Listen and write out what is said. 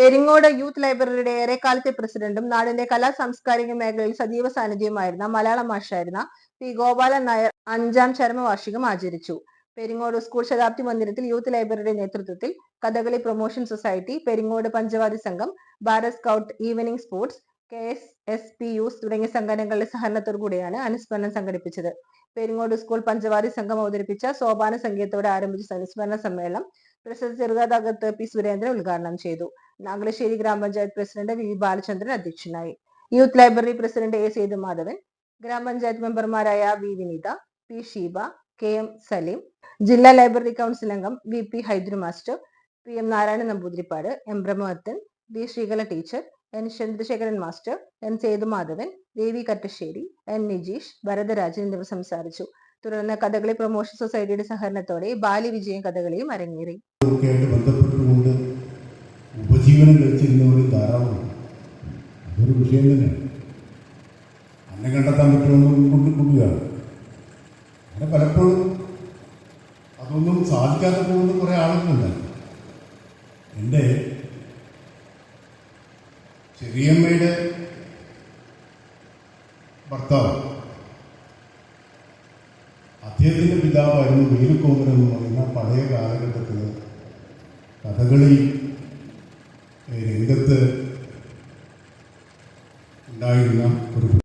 Peringode youth ലൈബ്രറിയുടെ ഏറെക്കാലത്തെ പ്രസിഡന്റും നാടിന്റെ കലാ സാംസ്കാരിക മേഖലയിൽ സജീവ സാന്നിധ്യവുമായിരുന്ന മലയാള മാഷായിരുന്ന പി ഗോപാലൻ നായർ അഞ്ചാം ചരമവാർഷികം ആചരിച്ചു. പെരിങ്ങോട് സ്കൂൾ ശതാബ്ദി മന്ദിരത്തിൽ യൂത്ത് ലൈബ്രറിയുടെ നേതൃത്വത്തിൽ കഥകളി പ്രൊമോഷൻ സൊസൈറ്റി പെരിങ്ങോട് പഞ്ചവാദി സംഘം Bharat scout evening sports K S S P youth തുടങ്ങിയ സംഘടനകളുടെ സഹകരണത്തോടു കൂടിയാണ് അനുസ്മരണം സംഘടിപ്പിച്ചത്. പെരിങ്ങോട് സ്കൂൾ പഞ്ചവാദി സംഘം അവതരിപ്പിച്ച സോപാന സംഗീതത്തോടെ ആരംഭിച്ച അനുസ്മരണ സമ്മേളനം പ്രസിഡന്റ് ചെറുകഥാകത്ത് പി. സുരേന്ദ്രൻ ഉദ്ഘാടനം ചെയ്തു. നാഗലശ്ശേരി ഗ്രാമപഞ്ചായത്ത് പ്രസിഡന്റ് വി. ബാലചന്ദ്രൻ അധ്യക്ഷനായി. Youth library president A. Sethumadhavan ഗ്രാമപഞ്ചായത്ത് മെമ്പർമാരായ V. Vinitha P. Sheeba K. M. Saleem ജില്ലാ ലൈബ്രറി കൗൺസിൽ അംഗം V. P. Haidru master P. M. Narayana Namboothiripad M. Brahmathan V. Sreekala teacher N. Chandrasekharan master N. Sethumadhavan Devi Kattasseri N. Nijeesh Bharatharajan എന്നിവർ സംസാരിച്ചു. തുടർന്ന് Kathakali promotion സൊസൈറ്റിയുടെ സഹകരണത്തോടെ ബാലി വിജയം കഥകളിയും അരങ്ങേറി. ബന്ധപ്പെട്ടുകൊണ്ട് അന്നെ കണ്ടെത്താൻ പറ്റുമെന്ന് പലപ്പോഴും അതൊന്നും സാധിക്കാതെ പോകുന്ന കുറേ ആളുകളുണ്ട്. എന്റെ ചെറിയമ്മയുടെ ഭർത്താവ് അദ്ദേഹത്തിന്റെ പിതാവായിരുന്നു വീരക്കോമൻ എന്ന് പറയുന്ന പഴയ കാലഘട്ടത്തിൽ കഥകളി രംഗത്ത് ഉണ്ടായിരുന്ന ഒരു